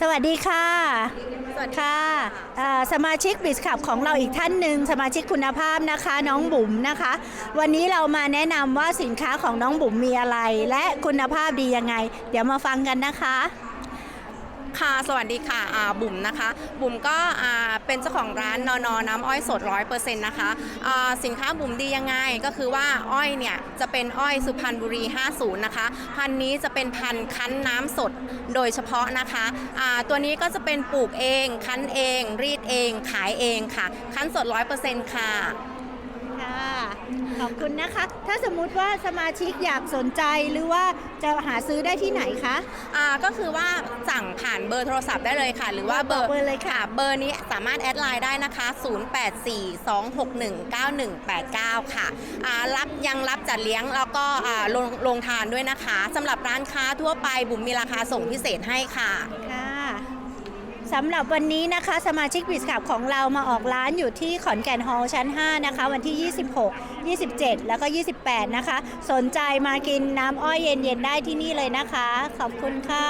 สวัสดีค่ะสวัสดีค่ะเอ่อสมาชิกบิสคับของเราอีกท่านหนึ่งสมาชิกคุณภาพนะคะ น้องบุ๋มนะคะ วันนี้เรามาแนะนำว่าสินค้าของน้องบุ๋มมีอะไร และคุณภาพดียังไง เดี๋ยวมาฟังกันนะคะ ค่ะ สวัสดีค่ะอ่าบุ๋มนะคะ บุ๋มก็อ่าเป็นเจ้าของร้านนอนอน้ำอ้อยสดร้อยเปอร์เซ็นต์นะคะอ่าสินค้าบุ๋มดียังไงก็คือว่าอ้อยเนี่ยจะเป็นอ้อยสุพรรณบุรี 50 นะคะ พันนี้จะเป็นพันคั้นน้ำสดโดยเฉพาะนะคะอ่าตัวนี้ก็จะเป็นปลูกเอง คั้นเอง รีดเอง ขายเองค่ะ คั้นสดร้อยเปอร์เซ็นต์ค่ะ ค่ะ ขอบคุณนะคะ ถ้าสมมุติว่าสมาชิกอยากสนใจหรือว่าจะหาซื้อได้ที่ไหนคะ อ่าก็คือว่าสั่งผ่านเบอร์โทรศัพท์ได้เลยค่ะ หรือว่าเบอร์บอกเบอร์เลยค่ะ เบอร์นี้สามารถแอดไลน์ได้นะคะ 0842619189 ค่ะอ่ารับยังรับจัดเลี้ยงแล้วก็อ่าลงลงทานด้วยนะคะสำหรับร้านค้าทั่วไปบุ๋มมีราคาส่งพิเศษให้ค่ะ ค่ะ สำหรับวันนี้นะคะสมาชิกบิสขับของเรามาออกร้านอยู่ที่ขอนแก่นฮอลล์ชั้น 5 นะคะ วันที่ 26 27 แล้วก็ 28 นะคะ สนใจมากินน้ำอ้อยเย็น ๆ ได้ที่นี่เลยนะคะ ขอบคุณค่ะ